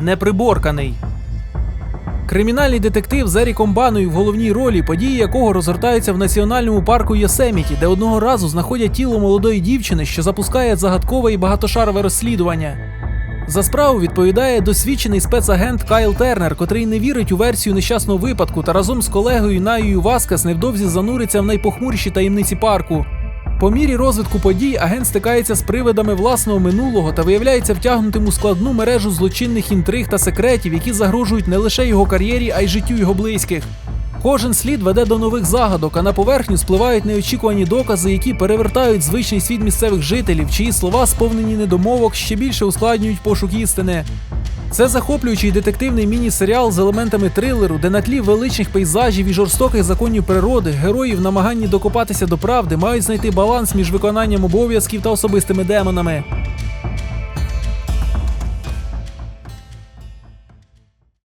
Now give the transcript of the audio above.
неприборканий. Кримінальний детектив з Еріком Баною в головній ролі, події якого розгортаються в національному парку Йосеміті, де одного разу знаходять тіло молодої дівчини, що запускає загадкове і багатошарове розслідування. За справу відповідає досвідчений спецагент Кайл Тернер, котрий не вірить у версію нещасного випадку та разом з колегою Наєю Васкес невдовзі зануриться в найпохмуріші таємниці парку. По мірі розвитку подій агент стикається з привидами власного минулого та виявляється втягнутим у складну мережу злочинних інтриг та секретів, які загрожують не лише його кар'єрі, а й життю його близьких. Кожен слід веде до нових загадок, а на поверхню спливають неочікувані докази, які перевертають звичний світ місцевих жителів, чиї слова, сповнені недомовок, ще більше ускладнюють пошук істини. Це захоплюючий детективний міні-серіал з елементами трилеру, де на тлі величних пейзажів і жорстоких законів природи герої в намаганні докопатися до правди мають знайти баланс між виконанням обов'язків та особистими демонами.